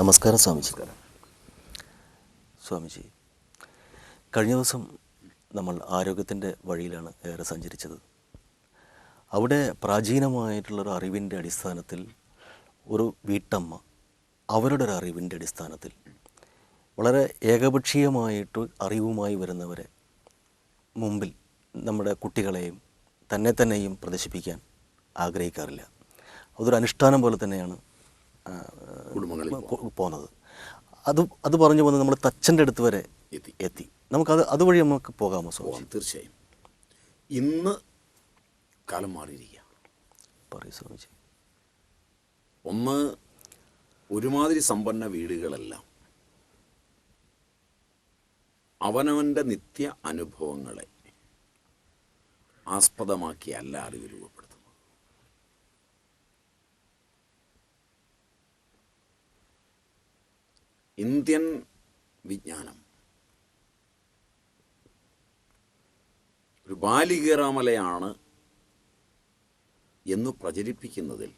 നമസ്കാരം സ്വാമിജി. സ്വാമിജി കഴിഞ്ഞ ദിവസം നമ്മൾ ആരോഗ്യത്തിന്റെ വഴിയിലാണ് ഏറെ സഞ്ചരിച്ചത്. അവിടെ പ്രാചീനമായിട്ടുള്ളൊരു അറിവിന്റെ അടിസ്ഥാനത്തിൽ ഒരു വീട്ടമ്മ അവരുടെ ഒരു അറിവിന്റെ അടിസ്ഥാനത്തിൽ വളരെ ഏകപക്ഷീയമായിട്ട് അറിവുമായി വരുന്നവരെ മുമ്പിൽ നമ്മുടെ കുട്ടികളെയും തന്നെ തന്നെയും പ്രദർശിപ്പിക്കാൻ ആഗ്രഹിക്കാറില്ല. അതൊരു അനുഷ്ഠാനം പോലെ തന്നെയാണ് കുടുംബങ്ങളിൽ പോകുന്നത് അത് അത് പറഞ്ഞു പോകുന്നത് നമ്മൾ തച്ചന്റെ അടുത്ത് വരെ എത്തി. എത്തി. നമുക്കത് അതുവഴി നമുക്ക് പോകാമോ സ്വാമി പോവാം തീർച്ചയായും. ഇന്ന് കാലം മാറിയിരിക്കുക പറയൂ സ്വാമിജി ഒന്ന് ഒരുമാതിരി സമ്പന്ന വീടുകളെല്ലാം അവനവന്റെ നിത്യ അനുഭവങ്ങളെ ആസ്പദമാക്കിയല്ല അറിവ് രൂപപ്പെടുത്തുന്നത്. ഇന്ത്യൻ വിജ്ഞാനം. ഒരു ബാലികേറാമലയാണ് എന്ന് പ്രചരിപ്പിക്കുന്നതിൽ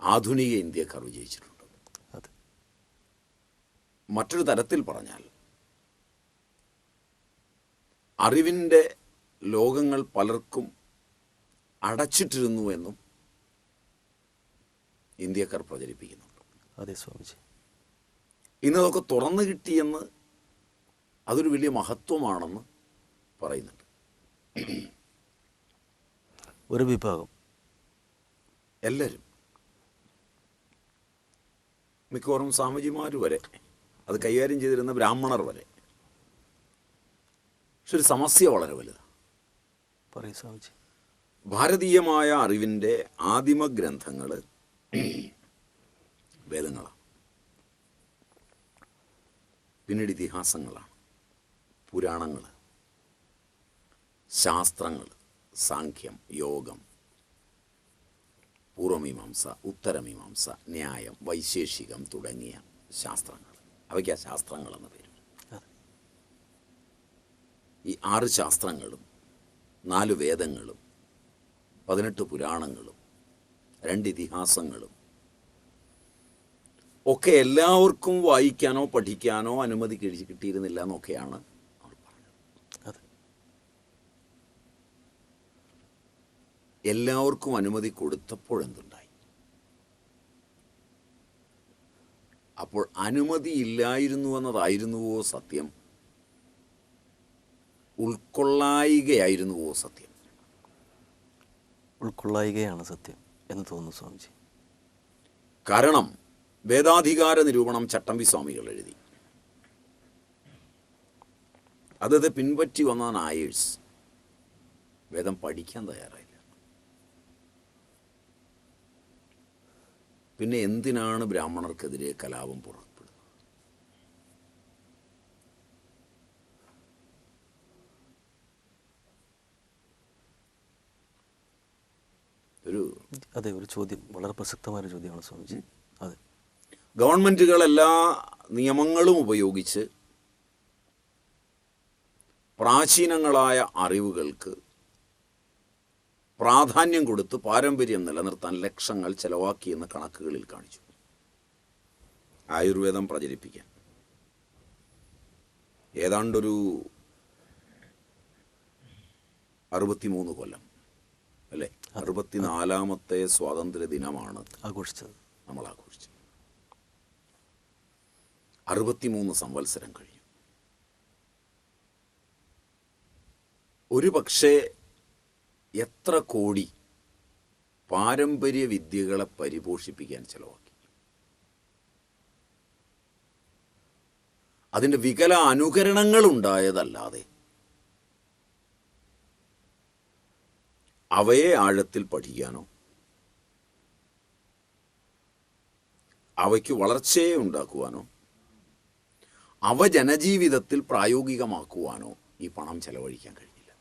ആധുനിക ഇന്ത്യക്കാർ വിജയിച്ചിട്ടുണ്ട്. മറ്റൊരു തരത്തിൽ പറഞ്ഞാൽ അറിവിന്റെ ലോകങ്ങൾ പലർക്കും അടച്ചിട്ടിരുന്നു എന്നും ഇന്ത്യക്കാർ പ്രചരിപ്പിക്കുന്നുണ്ട്. അതെ സ്വാമിജി. ഇന്ന് അതൊക്കെ തുറന്നു കിട്ടിയെന്ന് അതൊരു വലിയ മഹത്വമാണെന്ന് പറയുന്നുണ്ട്. ഒരു വിഭാഗം. എല്ലാവരും മിക്കവാറും സ്വാമിജിമാർ വരെ. അത് കൈകാര്യം ചെയ്തിരുന്ന ബ്രാഹ്മണർ വരെ. പക്ഷെ ഒരു സമസ്യ വളരെ വലുതാണ്. പറയൂ സ്വാമിജി. ഭാരതീയമായ അറിവിന്റെ ആദിമ ഗ്രന്ഥങ്ങൾ വേദങ്ങളാണ് പിന്നീട് ഇതിഹാസങ്ങളാണ്. പുരാണങ്ങൾ ശാസ്ത്രങ്ങൾ സാഖ്യം യോഗം പൂർവമീമാംസ ഉത്തരമീമാംസ ന്യായം വൈശേഷികം തുടങ്ങിയ ശാസ്ത്രങ്ങൾ അവയ്ക്ക് ആ ശാസ്ത്രങ്ങളെന്ന് പേര്. ഈ ആറ് ശാസ്ത്രങ്ങളും നാല് വേദങ്ങളും പതിനെട്ട് പുരാണങ്ങളും രണ്ട് ഇതിഹാസങ്ങളും ഒക്കെ എല്ലാവർക്കും വായിക്കാനോ പഠിക്കാനോ അനുമതി കിട്ടിയിരുന്നില്ല എന്നൊക്കെയാണ് അവർ പറഞ്ഞത്. അതെ. എല്ലാവർക്കും അനുമതി കൊടുത്തപ്പോഴെന്തുണ്ടായി അപ്പോൾ അനുമതി ഇല്ലായിരുന്നു എന്നതായിരുന്നുവോ സത്യം? ഉൾക്കൊള്ളായികയായിരുന്നുവോ സത്യം? ഉൾക്കൊള്ളായികയാണ് സത്യം. എന്ന് തോന്നുന്നു സ്വാമിജി. കാരണം വേദാധികാര നിരൂപണം ചട്ടമ്പി സ്വാമികൾ എഴുതി. അതത് പിൻപറ്റി വന്ന നായേഴ്സ് വേദം പഠിക്കാൻ തയ്യാറായില്ല. പിന്നെ എന്തിനാണ് ബ്രാഹ്മണർക്കെതിരെ കലാപം പുറപ്പെടുന്നത് ഒരു അതെ ഒരു ചോദ്യം വളരെ പ്രസക്തമായ ഒരു ചോദ്യമാണ് സ്വാമിജി. അതെ. ഗവൺമെന്റുകൾ എല്ലാ നിയമങ്ങളും ഉപയോഗിച്ച് പ്രാചീനങ്ങളായ അറിവുകൾക്ക് പ്രാധാന്യം കൊടുത്ത് പാരമ്പര്യം നിലനിർത്താൻ ലക്ഷങ്ങൾ ചെലവാക്കിയെന്ന് കണക്കുകളിൽ കാണിച്ചു. ആയുർവേദം പ്രചരിപ്പിക്കാൻ. ഏതാണ്ടൊരു അറുപത്തിമൂന്ന് കൊല്ലം. അറുപത്തിനാലാമത്തെ സ്വാതന്ത്ര്യ ദിനമാണ് ആഘോഷിച്ചത്. നമ്മൾ ആഘോഷിച്ചത് അറുപത്തിമൂന്ന് സംവത്സരം കഴിഞ്ഞു. ഒരു പക്ഷേ എത്ര കോടി പാരമ്പര്യ വിദ്യകളെ പരിപോഷിപ്പിക്കാൻ ചിലവാക്കി. അതിന്റെ വികല അനുകരണങ്ങൾ ഉണ്ടായതല്ലാതെ അവയെ ആഴത്തിൽ പഠിക്കാനോ. അവയ്ക്ക് വളർച്ചയെ ഉണ്ടാക്കുവാനോ. അവ ജനജീവിതത്തിൽ പ്രായോഗികമാക്കുവാനോ ഈ പണം ചെലവഴിക്കാൻ കഴിഞ്ഞില്ല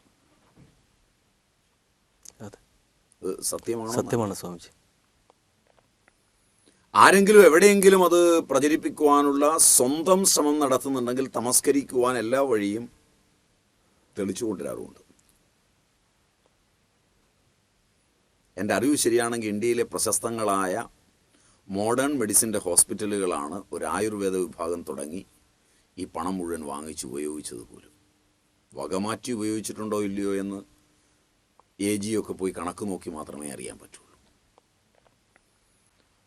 സത്യമാണ്? സത്യമാണ് സ്വാമിജി. ആരെങ്കിലും എവിടെയെങ്കിലും അത് പ്രചരിപ്പിക്കുവാനുള്ള സ്വന്തം ശ്രമം നടത്തുന്നുണ്ടെങ്കിൽ തമസ്കരിക്കുവാൻ എല്ലാ വഴിയും തെളിച്ചു കൊണ്ടുവരാറുമുണ്ട് എന്റെ അറിവ് ശരിയാണെങ്കിൽ ഇന്ത്യയിലെ പ്രശസ്തങ്ങളായ മോഡേൺ മെഡിസിന്റെ ഹോസ്പിറ്റലുകളാണ് ഒരു ആയുർവേദ വിഭാഗം തുടങ്ങി ഈ പണം മുഴുവൻ വാങ്ങിച്ച് ഉപയോഗിച്ചത് പോലും. വകമാറ്റി ഉപയോഗിച്ചിട്ടുണ്ടോ ഇല്ലയോ എന്ന് എ ജിയൊക്കെ പോയി കണക്ക് നോക്കി മാത്രമേ അറിയാൻ പറ്റുള്ളൂ.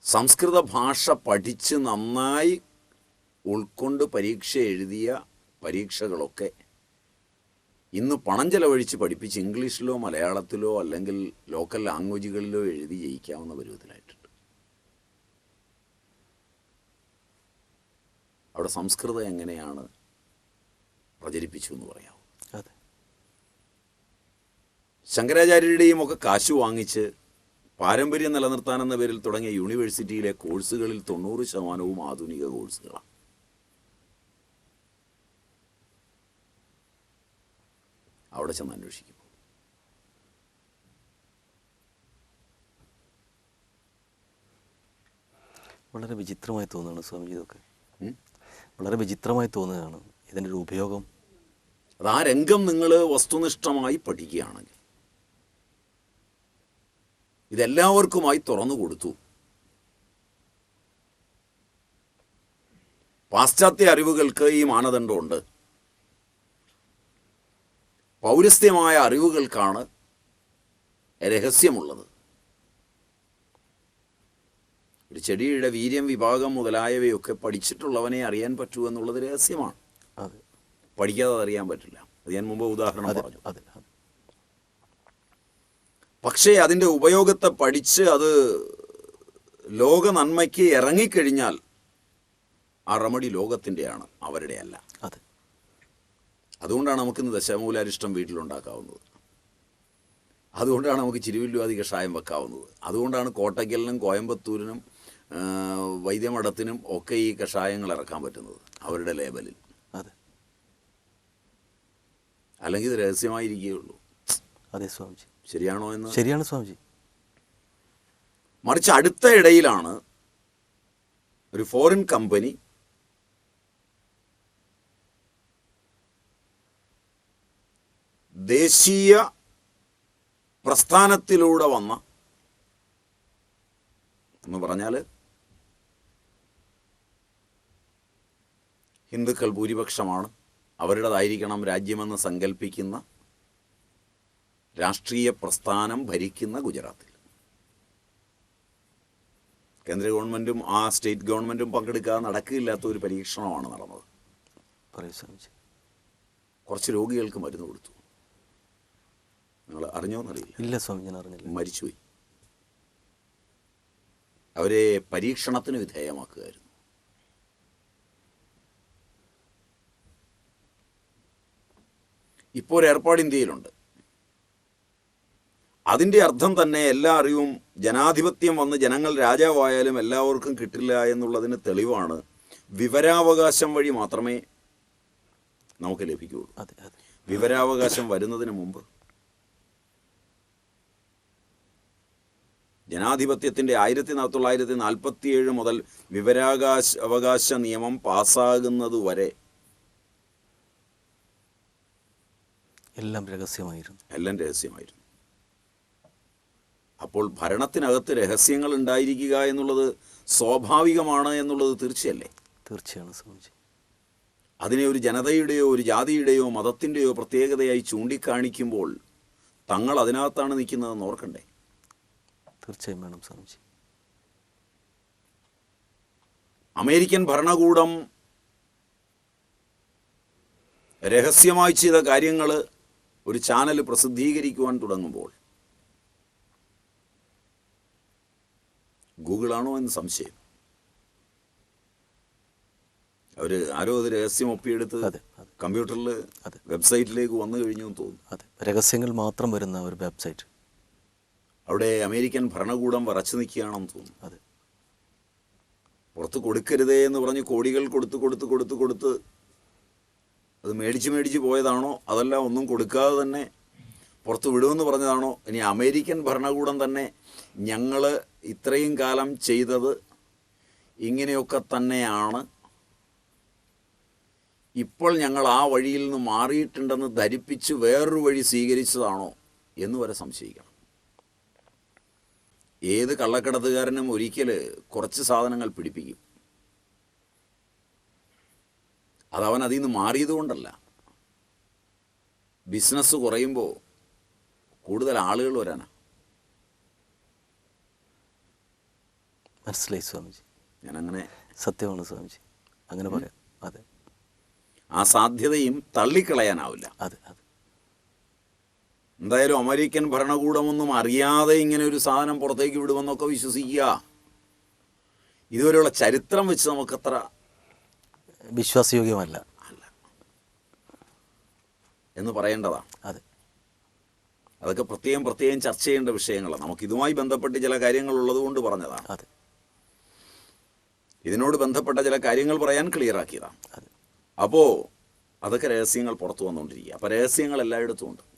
സംസ്കൃത ഭാഷ പഠിച്ച് നന്നായി ഉൾക്കൊണ്ട് പരീക്ഷ എഴുതിയ പരീക്ഷകളൊക്കെ ഇന്ന് പണം ചെലവഴിച്ച് പഠിപ്പിച്ച് ഇംഗ്ലീഷിലോ മലയാളത്തിലോ അല്ലെങ്കിൽ ലോക്കൽ ലാംഗ്വേജുകളിലോ എഴുതി ജയിക്കാവുന്ന പരുവത്തിലായിട്ടുണ്ട്. അവിടെ സംസ്കൃതം എങ്ങനെയാണ് പ്രചരിപ്പിച്ചു എന്ന് പറയാം അതെ. ശങ്കരാചാര്യരുടെയും ഒക്കെ കാശ് വാങ്ങിച്ച് പാരമ്പര്യം നിലനിർത്താനെന്ന പേരിൽ തുടങ്ങിയ യൂണിവേഴ്സിറ്റിയിലെ കോഴ്സുകളിൽ തൊണ്ണൂറ് ശതമാനവും ആധുനിക കോഴ്സുകളാണ് അവിടെ ചെന്ന് അന്വേഷിക്കും. വളരെ വിചിത്രമായി തോന്നുകയാണ് സ്വാമിജി ഇതൊക്കെ. വളരെ വിചിത്രമായി തോന്നുകയാണ് ഇതിന്റെ ഒരു ഉപയോഗം. അത് ആ രംഗം നിങ്ങൾ വസ്തുനിഷ്ഠമായി പഠിക്കുകയാണെങ്കിൽ. ഇതെല്ലാവർക്കുമായി തുറന്നു കൊടുത്തു. പാശ്ചാത്യ അറിവുകൾക്ക് ഈ മാനദണ്ഡമുണ്ട്. പൗരസ്ത്യമായ അറിവുകൾക്കാണ് രഹസ്യമുള്ളത്. ഒരു ചെടിയുടെ വീര്യം വിഭാഗം മുതലായവയൊക്കെ പഠിച്ചിട്ടുള്ളവനെ അറിയാൻ പറ്റൂ എന്നുള്ളത് രഹസ്യമാണ്. അതെ. പഠിക്കാതെ അറിയാൻ പറ്റില്ല. അത് ഞാൻ മുമ്പ് ഉദാഹരണം പറഞ്ഞു. പക്ഷേ അതിന്റെ ഉപയോഗത്തെ പഠിച്ച് അത് ലോക നന്മയ്ക്ക് ഇറങ്ങിക്കഴിഞ്ഞാൽ ആ റെമഡി ലോകത്തിന്റെയാണ് അവരുടെ അല്ല അതെ. അതുകൊണ്ടാണ് നമുക്കിന്ന് ദശമൂലാരിഷ്ടം വീട്ടിലുണ്ടാക്കാവുന്നത്. അതുകൊണ്ടാണ് നമുക്ക് ചിരുവില്ലുവാതി കഷായം വെക്കാവുന്നത്. അതുകൊണ്ടാണ് കോട്ടയ്ക്കലിനും കോയമ്പത്തൂരിനും വൈദ്യമഠത്തിനും ഒക്കെ ഈ കഷായങ്ങൾ ഇറക്കാൻ പറ്റുന്നത് അവരുടെ ലേബലിൽ. അതെ. അല്ലെങ്കിൽ ഇത് രഹസ്യമായിരിക്കുകയുള്ളൂ. അതെ സ്വാമിജി. ശരിയാണോ എന്ന്? ശരിയാണ് സ്വാമിജി. മറിച്ച് അടുത്ത ഇടയിലാണ് ഒരു ഫോറിൻ കമ്പനി ദേശീയ പ്രസ്ഥാനത്തിലൂടെ വന്ന എന്ന് പറഞ്ഞാൽ ഹിന്ദുക്കൾ ഭൂരിപക്ഷമാണ്. അവരുടേതായിരിക്കണം രാജ്യമെന്ന് സങ്കല്പിക്കുന്ന രാഷ്ട്രീയ പ്രസ്ഥാനം ഭരിക്കുന്ന ഗുജറാത്തിൽ. കേന്ദ്ര ഗവൺമെന്റും ആ സ്റ്റേറ്റ് ഗവൺമെന്റും പങ്കെടുക്കാതെ നടക്കില്ലാത്ത ഒരു പരീക്ഷണമാണ് നടന്നത്. കുറച്ച് രോഗികൾക്ക് മരുന്ന് കൊടുത്തു. നിങ്ങൾ അറിഞ്ഞോന്നറിയില്ല. ഇല്ല സ്വാമി ഞാൻ അറിഞ്ഞില്ല. മരിച്ചുപോയി. അവരെ പരീക്ഷണത്തിന് വിധേയമാക്കുകയായിരുന്നു. ഇപ്പോൾ ഒരു ഏർപ്പാട് ഇന്ത്യയിലുണ്ട്. അതിന്റെ അർത്ഥം തന്നെ എല്ലാ അറിവും ജനാധിപത്യം വന്ന് ജനങ്ങൾ രാജാവായാലും എല്ലാവർക്കും കിട്ടില്ല എന്നുള്ളതിന് തെളിവാണ് വിവരാവകാശം വഴി മാത്രമേ നമുക്ക് ലഭിക്കുകയുള്ളൂ. വിവരാവകാശം വരുന്നതിന് മുമ്പ് ജനാധിപത്യത്തിന്റെ ആയിരത്തി തൊള്ളായിരത്തി നാൽപ്പത്തിയേഴ് മുതൽ വിവരാകാശ അവകാശ നിയമം പാസ്സാകുന്നത് വരെ എല്ലാം രഹസ്യമായിരുന്നു. എല്ലാം രഹസ്യമായിരുന്നു. അപ്പോൾ ഭരണത്തിനകത്ത് രഹസ്യങ്ങൾ ഉണ്ടായിരിക്കുക എന്നുള്ളത് സ്വാഭാവികമാണ് എന്നുള്ളത് തീർച്ചയല്ലേ? തീർച്ചയാണ് സ്വാമിജി. അതിനെ ഒരു ജനതയുടെയോ ഒരു ജാതിയുടെയോ മതത്തിന്റെയോ പ്രത്യേകതയായി ചൂണ്ടിക്കാണിക്കുമ്പോൾ തങ്ങൾ അതിനകത്താണ് നിൽക്കുന്നതെന്ന് ഓർക്കണ്ടേ? തീർച്ചയായും വേണം സ്വാമിജി. അമേരിക്കൻ ഭരണകൂടം രഹസ്യമായി ചെയ്ത കാര്യങ്ങൾ ഒരു ചാനൽ പ്രസിദ്ധീകരിക്കുവാൻ തുടങ്ങുമ്പോൾ ഗൂഗിളാണോ എന്ന് സംശയം. അവർ ആരോ അത് രഹസ്യം ഒപ്പിയെടുത്ത് കമ്പ്യൂട്ടറിൽ അതെ. വെബ്സൈറ്റിലേക്ക് വന്നു കഴിഞ്ഞു എന്ന് തോന്നുന്നു. അതെ രഹസ്യങ്ങൾ മാത്രം വരുന്ന ഒരു വെബ്സൈറ്റ്. അവിടെ അമേരിക്കൻ ഭരണകൂടം വറച്ചു നിൽക്കുകയാണെന്ന് തോന്നുന്നു. അതെ. പുറത്ത് കൊടുക്കരുതേ എന്ന് പറഞ്ഞ് കോടികൾ കൊടുത്ത് കൊടുത്ത് കൊടുത്ത് കൊടുത്ത് അത് മേടിച്ച് മേടിച്ച് പോയതാണോ? അതല്ല ഒന്നും കൊടുക്കാതെ തന്നെ പുറത്ത് വിടുമെന്ന് പറഞ്ഞതാണോ? ഇനി അമേരിക്കൻ ഭരണകൂടം തന്നെ ഞങ്ങൾ ഇത്രയും കാലം ചെയ്തത് ഇങ്ങനെയൊക്കെ തന്നെയാണ്. ഇപ്പോൾ ഞങ്ങൾ ആ വഴിയിൽ നിന്ന് മാറിയിട്ടുണ്ടെന്ന് ധരിപ്പിച്ച് വേറൊരു വഴി സ്വീകരിച്ചതാണോ എന്ന് വരെ സംശയിക്കണം. ഏത് കള്ളക്കടത്തുകാരനും ഒരിക്കൽ കുറച്ച് സാധനങ്ങൾ പിടിപ്പിക്കും. അതവൻ അതിൽ നിന്ന് മാറിയതുകൊണ്ടല്ല ബിസിനസ് കുറയുമ്പോൾ കൂടുതൽ ആളുകൾ വരാനാ. മനസ്സിലായി സ്വാമിജി. ഞാനങ്ങനെ സത്യമാണ് സ്വാമിജി. അങ്ങനെ പറയാം. അതെ. ആ സാധ്യതയും തള്ളിക്കളയാനാവില്ല. അതെ അതെ. എന്തായാലും അമേരിക്കൻ ഭരണകൂടമൊന്നും അറിയാതെ ഇങ്ങനെ ഒരു സാധനം പുറത്തേക്ക് വിടുമെന്നൊക്കെ വിശ്വസിക്കുക. ഇതുവരെയുള്ള ചരിത്രം വെച്ച് നമുക്കത്ര വിശ്വാസയോഗ്യമല്ല. അല്ല. എന്ന് പറയേണ്ടതാണ്. അതെ. അതൊക്കെ പ്രത്യേകം പ്രത്യേകം ചർച്ച ചെയ്യേണ്ട വിഷയങ്ങളാണ്. നമുക്ക് ഇതുമായി ബന്ധപ്പെട്ട് ചില കാര്യങ്ങൾ ഉള്ളതുകൊണ്ട് പറഞ്ഞതാണ്. അതെ. ഇതിനോട് ബന്ധപ്പെട്ട ചില കാര്യങ്ങൾ പറയാൻ ക്ലിയർ ആക്കിയതാണ്. അപ്പോൾ അതൊക്കെ രഹസ്യങ്ങൾ പുറത്തു വന്നുകൊണ്ടിരിക്കുക. അപ്പോൾ രഹസ്യങ്ങൾ എല്ലായിടത്തും ഉണ്ട്.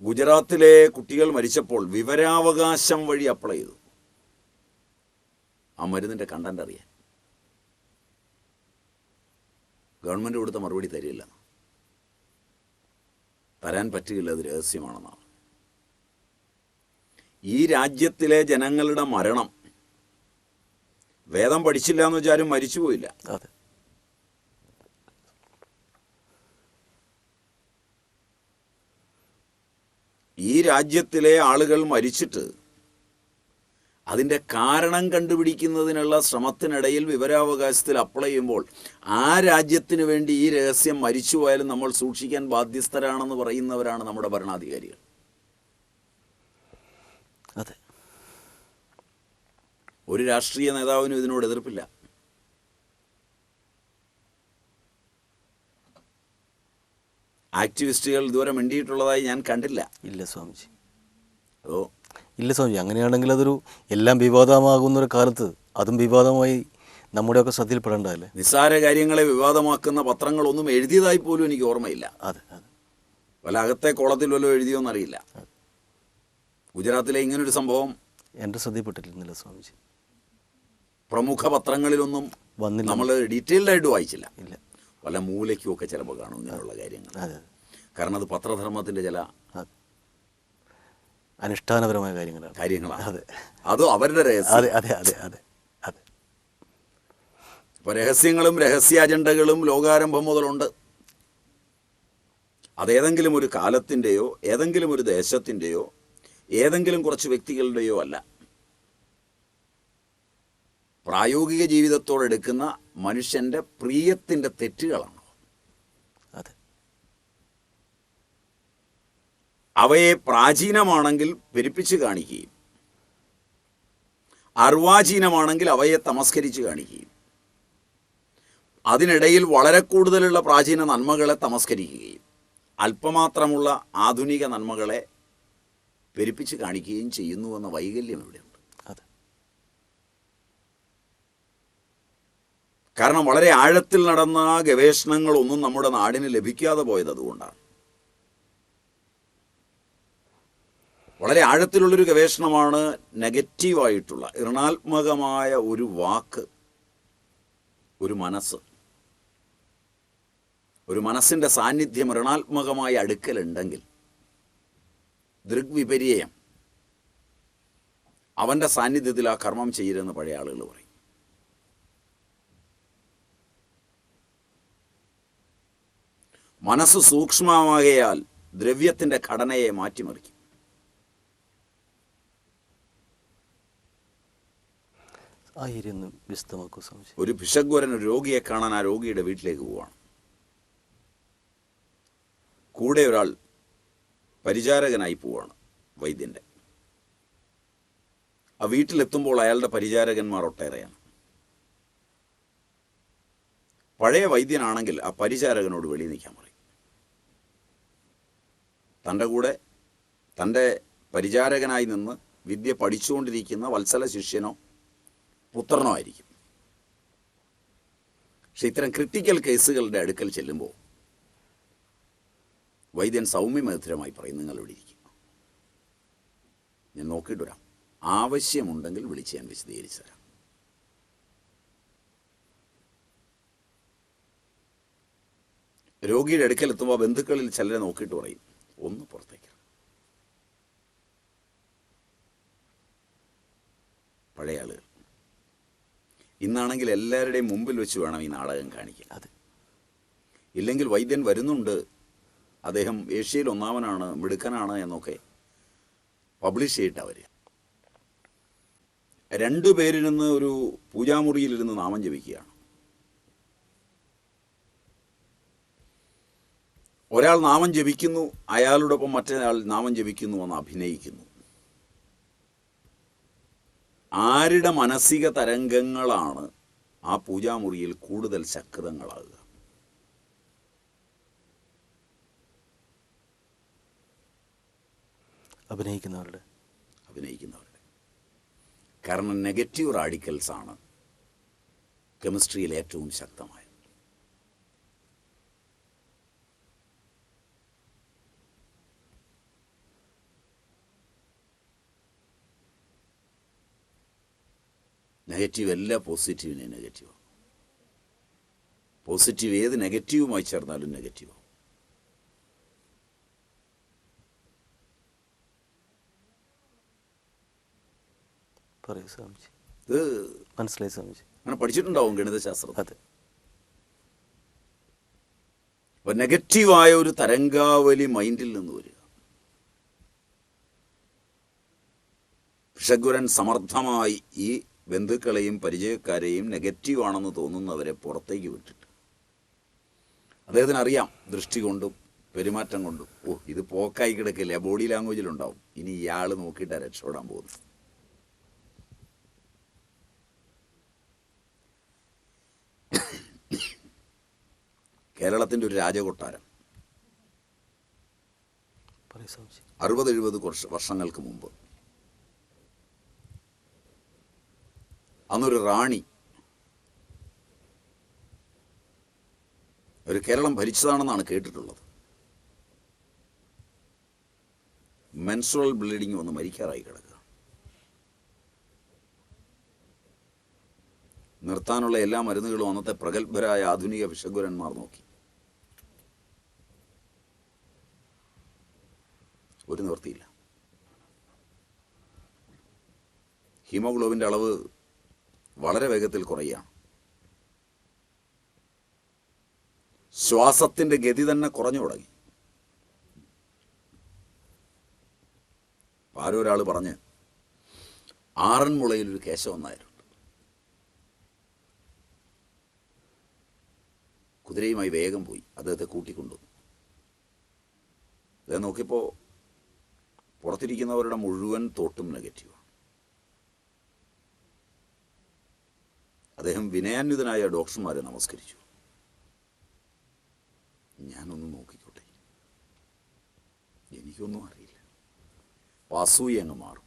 ഗുജറാത്തിലെ കുട്ടികൾ മരിച്ചപ്പോൾ വിവരാവകാശം വഴി അപ്ലൈ ചെയ്തു. ആ മരുന്നിന്റെ കണ്ടന്റ് അറിയാൻ. ഗവൺമെന്റ് കൊടുത്ത മറുപടി തരില്ല. തരാൻ പറ്റുകയില്ല അത് രഹസ്യമാണെന്നാണ്. ഈ രാജ്യത്തിലെ ജനങ്ങളുടെ മരണം വേദം പഠിച്ചില്ല എന്ന് വെച്ചാലും മരിച്ചുപോയില്ല. അതെ. ഈ രാജ്യത്തിലെ ആളുകൾ മരിച്ചിട്ട് അതിന്റെ കാരണം കണ്ടുപിടിക്കുന്നതിനുള്ള ശ്രമത്തിനിടയിൽ വിവരാവകാശത്തിൽ അപ്ലൈ ചെയ്യുമ്പോൾ ആ രാജ്യത്തിന് വേണ്ടി ഈ രഹസ്യം മരിച്ചുപോയാലും നമ്മൾ സൂക്ഷിക്കാൻ ബാധ്യസ്ഥരാണെന്ന് പറയുന്നവരാണ് നമ്മുടെ ഭരണാധികാരികൾ. അതെ. ഒരു രാഷ്ട്രീയ നേതാവിനും ഇതിനോട് എതിർപ്പില്ല. ആക്ടിവിസ്റ്റുകൾ ഇതുവരെ മിണ്ടിയിട്ടുള്ളതായി ഞാൻ കണ്ടില്ല. ഇല്ല സ്വാമിജി. അതോ? ഇല്ല സ്വാമിജി. അങ്ങനെയാണെങ്കിൽ അതൊരു എല്ലാം വിവാദമാകുന്ന ഒരു കാലത്ത് അതും വിവാദമായി നമ്മുടെയൊക്കെ ശ്രദ്ധയിൽപ്പെടേണ്ടതല്ലേ നിസ്സാര കാര്യങ്ങളെ വിവാദമാക്കുന്ന പത്രങ്ങളൊന്നും എഴുതിയതായി പോലും എനിക്ക് ഓർമ്മയില്ല. അതെ അതെ. വല്ല അകത്തെ കോളത്തിൽ വല്ലതും എഴുതിയോന്നറിയില്ല ഗുജറാത്തിലെ ഇങ്ങനൊരു സംഭവം. എന്റെ ശ്രദ്ധയിൽപ്പെട്ടിരുന്നില്ല സ്വാമിജി. പ്രമുഖ പത്രങ്ങളിലൊന്നും വന്നില്ല. നമ്മൾ ഡീറ്റെയിൽഡായിട്ട് വായിച്ചില്ല. ഇല്ല. വല്ല മൂലയ്ക്കും ഒക്കെ ചിലപ്പോൾ കാണും ഇങ്ങനെയുള്ള കാര്യങ്ങൾ. കാരണം അത് പത്രധർമ്മത്തിന്റെ ചില അനുഷ്ഠാനപരമായ കാര്യങ്ങളാണ്. കാര്യങ്ങളാണ്. അതെ. അതോ അവരുടെ രഹസ്യം. അതെ അതെ അതെ അതെ അതെ. ഇപ്പോൾ രഹസ്യങ്ങളും രഹസ്യ അജണ്ടകളും ലോകാരംഭം മുതലുണ്ട്. അതേതെങ്കിലും ഒരു കാലത്തിന്റെയോ ഏതെങ്കിലും ഒരു ദേശത്തിന്റെയോ ഏതെങ്കിലും കുറച്ച് വ്യക്തികളുടെയോ അല്ല. പ്രായോഗിക ജീവിതത്തോടെടുക്കുന്ന മനുഷ്യന്റെ പ്രിയത്തിന്റെ തെറ്റുകളാണ്. അതെ. അവയെ പ്രാചീനമാണെങ്കിൽ പെരുപ്പിച്ച് കാണിക്കുകയും അർവാചീനമാണെങ്കിൽ അവയെ തമസ്കരിച്ച് കാണിക്കുകയും അതിനിടയിൽ വളരെ കൂടുതലുള്ള പ്രാചീന നന്മകളെ തമസ്കരിക്കുകയും അല്പമാത്രമുള്ള ആധുനിക നന്മകളെ പെരുപ്പിച്ച് കാണിക്കുകയും ചെയ്യുന്നുവെന്ന വൈകല്യം ഇവിടെയുണ്ട് കാരണം വളരെ ആഴത്തിൽ നടന്ന ഗവേഷണങ്ങളൊന്നും നമ്മുടെ നാടിന് ലഭിക്കാതെ പോയത് അതുകൊണ്ടാണ്. വളരെ ആഴത്തിലുള്ളൊരു ഗവേഷണമാണ് നെഗറ്റീവായിട്ടുള്ള ഋണാത്മകമായ ഒരു വാക്ക് ഒരു മനസ്സ്. ഒരു മനസ്സിന്റെ സാന്നിധ്യം ഋണാത്മകമായ അടുക്കലുണ്ടെങ്കിൽ ദൃഗ്വിപര്യം അവന്റെ സാന്നിധ്യത്തിൽ ആ കർമ്മം ചെയ്യരുതെന്ന് പഴയ ആളുകൾ പറയും. മനസ്സ് സൂക്ഷ്മമാകയാൽ ദ്രവ്യത്തിന്റെ ഘടനയെ മാറ്റിമറിക്കും. വിശദമാക്കൂ ഒരു ഭിഷഗ്വരൻ ഒരു രോഗിയെ കാണാൻ ആ രോഗിയുടെ വീട്ടിലേക്ക് പോവാണ്. കൂടെ ഒരാൾ പരിചാരകനായി പോവാണ് വൈദ്യന്റെ ആ വീട്ടിലെത്തുമ്പോൾ അയാളുടെ പരിചാരകന്മാർ ഒട്ടേറെയാണ്. പഴയ വൈദ്യനാണെങ്കിൽ ആ പരിചാരകനോട് വെളി നിൽക്കാൻ പറയും. തന്റെ കൂടെ തന്റെ പരിചാരകനായി നിന്ന് വിദ്യ പഠിച്ചുകൊണ്ടിരിക്കുന്ന വത്സല ശിഷ്യനോ പുത്രനോ ആയിരിക്കും. പക്ഷെ ഇത്തരം ക്രിട്ടിക്കൽ കേസുകളുടെ അടുക്കൽ ചെല്ലുമ്പോൾ വൈദ്യൻ സൗമ്യമധുരമായി പറയും നിങ്ങൾ ഇവിടെ ഇരിക്കും. ഞാൻ നോക്കിയിട്ട് വരാം. ആവശ്യമുണ്ടെങ്കിൽ വിളിച്ച് ഞാൻ വിശദീകരിച്ചു തരാം. രോഗിയുടെ അടുക്കൽ എത്തുമ്പോൾ ബന്ധുക്കളിൽ ചിലരെ നോക്കിയിട്ട് പറയും ഒന്ന് പുറത്തേക്ക് പഴയ ആളുകൾ. ഇന്നാണെങ്കിൽ എല്ലാവരുടെയും മുമ്പിൽ വെച്ച് വേണം ഈ നാടകം കാണിക്കാൻ. അത്. ഇല്ലെങ്കിൽ വൈദ്യൻ വരുന്നുണ്ട്. അദ്ദേഹം ഏഷ്യയിൽ ഒന്നാമനാണ് മിടുക്കനാണ് എന്നൊക്കെ പബ്ലിഷ് ചെയ്തിട്ട് അവർ രണ്ടു നിന്ന് ഒരു പൂജാമുറിയിലിരുന്ന് നാമം ജപിക്കുകയാണ്. ഒരാൾ നാമം ജപിക്കുന്നു അയാളോടൊപ്പം മറ്റൊരാൾ നാമം ജപിക്കുന്നു എന്ന് അഭിനയിക്കുന്നു. ആരുടെ മാനസിക തരംഗങ്ങളാണ് ആ പൂജാമുറിയിൽ കൂടുതൽ ശക്തങ്ങളാകുക? അഭിനയിക്കുന്നവരുടെ. അഭിനയിക്കുന്നവരുടെ. കാരണം നെഗറ്റീവ് റാഡിക്കൽസാണ് കെമിസ്ട്രിയിൽ ഏറ്റവും ശക്തമായത്. നെഗറ്റീവ് എല്ലാ പോസിറ്റീവിനെ നെഗറ്റീവാണ് പോസിറ്റീവ് ഏത് നെഗറ്റീവുമായി ചേർന്നാലും നെഗറ്റീവാണ് പറയൂ സ്വാമിജി. ഇത് മനസ്സിലായി സ്വാമിജി. അങ്ങനെ പഠിച്ചിട്ടുണ്ടാവും ഗണിതശാസ്ത്രം. അതെ. അപ്പോൾ നെഗറ്റീവായ ഒരു തരംഗാവലി മൈൻഡിൽ നിന്ന് വരിക. ഋഷഗുരൻ സമർത്ഥമായി ഈ ബന്ധുക്കളെയും പരിചയക്കാരെയും നെഗറ്റീവ് ആണെന്ന് തോന്നുന്നവരെ പുറത്തേക്ക് വിട്ടിട്ട്. അദ്ദേഹത്തിന് അറിയാം ദൃഷ്ടി കൊണ്ടും പെരുമാറ്റം കൊണ്ടും. ഓ ഇത് പോക്കായി കിടക്കില്ല ബോഡി ലാംഗ്വേജിലുണ്ടാവും ഇനി ഇയാൾ നോക്കിയിട്ടാണ് രക്ഷപ്പെടാൻ പോകുന്നത്. കേരളത്തിന്റെ ഒരു രാജകൊട്ടാരം. അറുപത് എഴുപത് വർഷ വർഷങ്ങൾക്ക് മുമ്പ്. അന്നൊരു റാണി. ഒരു കേരളം ഭരിച്ചതാണെന്നാണ് കേട്ടിട്ടുള്ളത്. മെൻസുറൽ ബ്ലീഡിങ് വന്ന് മരിക്കാറായി കിടക്കുക. നിർത്താനുള്ള എല്ലാ മരുന്നുകളും അന്നത്തെ പ്രഗത്ഭരായ ആധുനിക വിഷഗുരന്മാർ നോക്കി. ഒരു നിവൃത്തിയില്ല. ഹീമോഗ്ലോബിന്റെ അളവ് വളരെ വേഗത്തിൽ കുറയുകയാണ്. ശ്വാസത്തിന്റെ ഗതി തന്നെ കുറഞ്ഞു തുടങ്ങി. ആരോ ഒരാൾ പറഞ്ഞ് ആറന്മുളയിൽ ഒരു കേശവൻ നായരുണ്ട് കുതിരയുമായി വേഗം പോയി അദ്ദേഹത്തെ കൂട്ടിക്കൊണ്ടുവന്നു അദ്ദേഹം നോക്കിയപ്പോൾ പുറത്തിരിക്കുന്നവരുടെ മുഴുവൻ തോട്ടും നെഗറ്റീവാണ് അദ്ദേഹം വിനയാന്വിതനായ ഡോക്ടർമാരെ നമസ്കരിച്ചു. ഞാനൊന്ന് നോക്കിക്കോട്ടെ. എനിക്കൊന്നും അറിയില്ല. അസൂയ അങ്ങ് മാറും.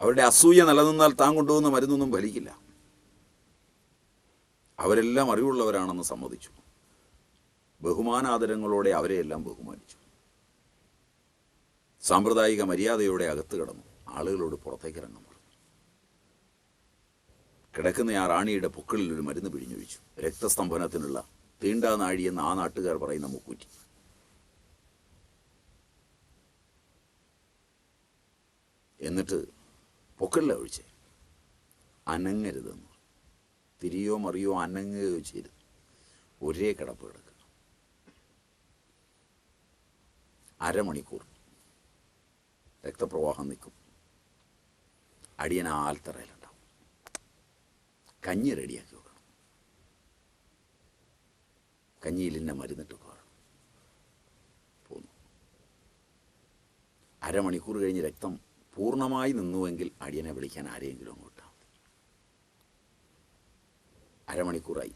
അവരുടെ അസൂയ നിലനിന്നാൽ താൻ കൊണ്ടുപോകുന്ന മരുന്നൊന്നും ഫലിക്കില്ല. അവരെല്ലാം അറിവുള്ളവരാണെന്ന് സമ്മതിച്ചു. ബഹുമാനാദരങ്ങളോടെ അവരെയെല്ലാം ബഹുമാനിച്ചു. സാമ്പ്രദായിക മര്യാദയോടെ അകത്ത് കിടന്നു. ആളുകളോട് പുറത്തേക്ക് ഇറങ്ങാൻ പറഞ്ഞു കിടക്കുന്ന ആ റാണിയുടെ പൊക്കിളിൽ ഒരു മരുന്ന് പിഴിഞ്ഞൊഴിച്ചു. രക്തസ്തംഭനത്തിനുള്ള തീണ്ടാ നാഴി എന്ന് ആ നാട്ടുകാർ പറയുന്ന മുക്കൂറ്റി. എന്നിട്ട് പൊക്കിളില ഒഴിച്ചേ. അനങ്ങരുതെന്ന്. തിരിയോ മറിയോ അനങ്ങുകയോ ചെയ്ത് ഒരേ കിടപ്പ് കിടക്കുക. അരമണിക്കൂർ രക്തപ്രവാഹം നിൽക്കും. അടിയൻ ആ ആൽത്തറയിലുണ്ടാവും കഞ്ഞി റെഡിയാക്കി വെക്കണം. കഞ്ഞിയിൽ ഇന്ന മരുന്നിട്ട് പോകണം. പോന്നു. അരമണിക്കൂർ കഴിഞ്ഞ് രക്തം പൂർണമായി നിന്നുവെങ്കിൽ അടിയനെ വിളിക്കാൻ ആരെയെങ്കിലും അങ്ങോട്ടാ? അരമണിക്കൂറായി.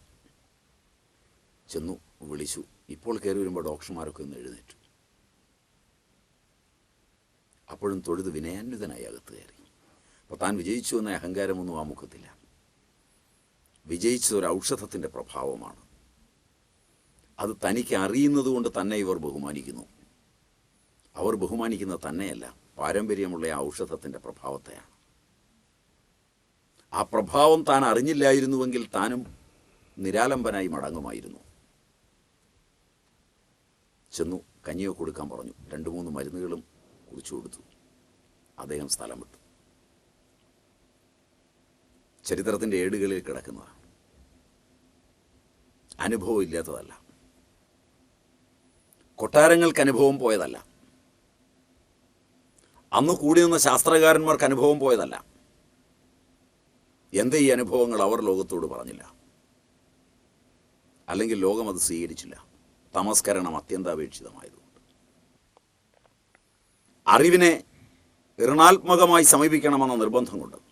ചെന്നു വിളിച്ചു. ഇപ്പോൾ കയറി വരുമ്പോൾ ഡോക്ടർമാരൊക്കെ ഒന്ന് എഴുന്നേറ്റു. അപ്പോഴും തൊഴുത് വിനയാന്വിതനായി അകത്ത് കയറി. അപ്പോൾ താൻ വിജയിച്ചു എന്ന അഹങ്കാരമൊന്നും ആ മുഖത്തില്ല. വിജയിച്ചത് ഒരു ഔഷധത്തിന്റെ പ്രഭാവമാണ്. അത് തനിക്ക് അറിയുന്നത് കൊണ്ട് തന്നെ ഇവർ ബഹുമാനിക്കുന്നു. അവർ ബഹുമാനിക്കുന്നത് തന്നെയല്ല പാരമ്പര്യമുള്ള ആ ഔഷധത്തിന്റെ പ്രഭാവത്തെയാണ്. ആ പ്രഭാവം താൻ അറിഞ്ഞില്ലായിരുന്നുവെങ്കിൽ താനും നിരാലംബനായി മടങ്ങുമായിരുന്നു. ചെന്നു കഞ്ഞിയോ കൊടുക്കാൻ പറഞ്ഞു. രണ്ട് മൂന്ന് മരുന്നുകളും കുറിച്ചു കൊടുത്തു. അദ്ദേഹം സ്ഥലം വിട്ടു. ചരിത്രത്തിന്റെ ഏടുകളിൽ കിടക്കുന്നതാണ്. അനുഭവം ഇല്ലാത്തതല്ല കൊട്ടാരങ്ങൾക്ക് അനുഭവം പോയതല്ല. അന്ന് കൂടി നിന്ന ശാസ്ത്രകാരന്മാർക്ക് അനുഭവം പോയതല്ല. എന്തേ ഈ അനുഭവങ്ങൾ അവർ ലോകത്തോട് പറഞ്ഞില്ല. അല്ലെങ്കിൽ ലോകം അത് സ്വീകരിച്ചില്ല. തമസ്കരണം അത്യന്താപേക്ഷിതമായതുകൊണ്ട്. അറിവിനെ ഋണാത്മകമായി സമീപിക്കണമെന്ന നിർബന്ധം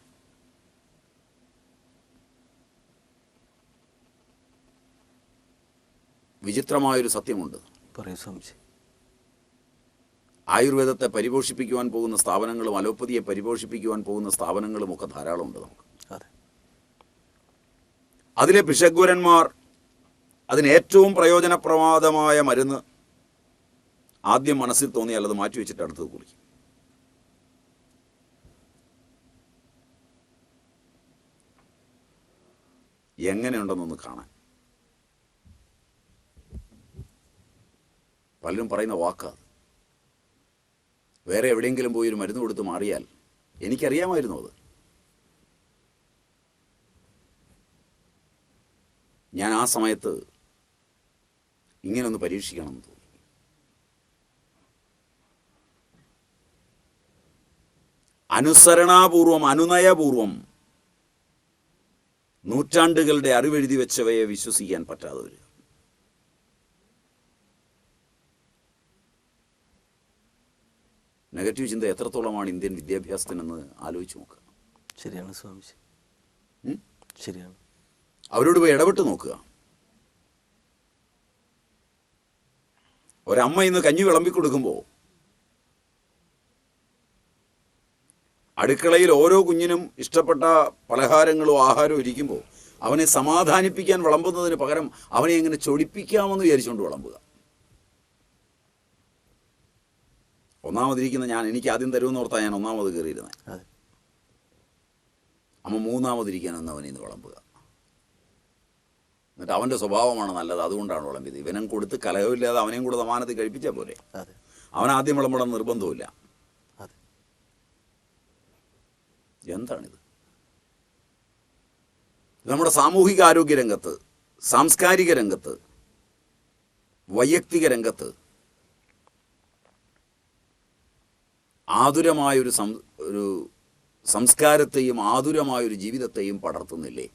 വിചിത്രമായൊരു സത്യമുണ്ട്. പറയൂ സ്വാമിജി. ആയുർവേദത്തെ പരിപോഷിപ്പിക്കുവാൻ പോകുന്ന സ്ഥാപനങ്ങളും അലോപ്പതിയെ പരിപോഷിപ്പിക്കുവാൻ പോകുന്ന സ്ഥാപനങ്ങളും ഒക്കെ ധാരാളമുണ്ട് നമുക്ക്. അതെ. അതിലെ പിശഗ്വരന്മാർ അതിന് ഏറ്റവും പ്രയോജനപ്രമാദമായ മരുന്ന് ആദ്യം മനസ്സിൽ തോന്നിയാൽ അത് മാറ്റിവെച്ചിട്ട് അടുത്തത് കുറിക്കും എങ്ങനെയുണ്ടെന്നൊന്ന് കാണാൻ. പലരും പറയുന്ന വാക്കാണ് വേറെ എവിടെയെങ്കിലും പോയി ഒരു മരുന്ന് കൊടുത്ത് മാറിയാൽ എനിക്കറിയാമായിരുന്നു അത്. ഞാൻ ആ സമയത്ത് ഇങ്ങനെ ഒന്ന് പരീക്ഷിക്കണം എന്ന് തോന്നി. അനുസരണാപൂർവം അനുനയപൂർവം നൂറ്റാണ്ടുകളുടെ അറിവെഴുതി വെച്ചവയെ വിശ്വസിക്കാൻ പറ്റാതെ വരിക. നെഗറ്റീവ് ചിന്ത എത്രത്തോളമാണ് ഇന്ത്യൻ വിദ്യാഭ്യാസത്തിനെന്ന് ആലോചിച്ച് നോക്കുക. ശരിയാണ് സ്വാമിജി. ശരിയാണ്. അവരോട് പോയി ഇടപെട്ട് നോക്കുക. ഒരമ്മ ഇന്ന് കഞ്ഞി വിളമ്പി കൊടുക്കുമ്പോൾ അടുക്കളയിൽ ഓരോ കുഞ്ഞിനും ഇഷ്ടപ്പെട്ട പലഹാരങ്ങളോ ആഹാരവും ഇരിക്കുമ്പോൾ അവനെ സമാധാനിപ്പിക്കാൻ വിളമ്പുന്നതിന് പകരം അവനെ എങ്ങനെ ചൊടിപ്പിക്കാമെന്ന് വിചാരിച്ചുകൊണ്ട് വിളമ്പുക. ഒന്നാമതിരിക്കുന്ന ഞാൻ എനിക്ക് ആദ്യം തരുമെന്ന് ഓർത്താ ഞാൻ ഒന്നാമത് കയറിയിരുന്നത് അമ്മ മൂന്നാമതിരിക്കാൻ അവനെ ഇന്ന് വിളമ്പുക. എന്നിട്ട് അവന്റെ സ്വഭാവമാണ് നല്ലത് അതുകൊണ്ടാണ് വിളമ്പിയത്. ഇവനും കൊടുത്ത് കലഹമില്ലാതെ അവനെയും കൂടെ സമാനത്തിൽ കഴിപ്പിച്ചാൽ പോരെ. അവൻ ആദ്യം വിളമ്പണം നിർബന്ധമില്ല എന്താണിത്? നമ്മുടെ സാമൂഹിക ആരോഗ്യ രംഗത്ത് സാംസ്കാരിക രംഗത്ത് വൈയക്തിക രംഗത്ത് ആതുരമായൊരു സം ഒരു സംസ്കാരത്തെയും ആതുരമായൊരു ജീവിതത്തെയും പടർത്തുന്നില്ലേ?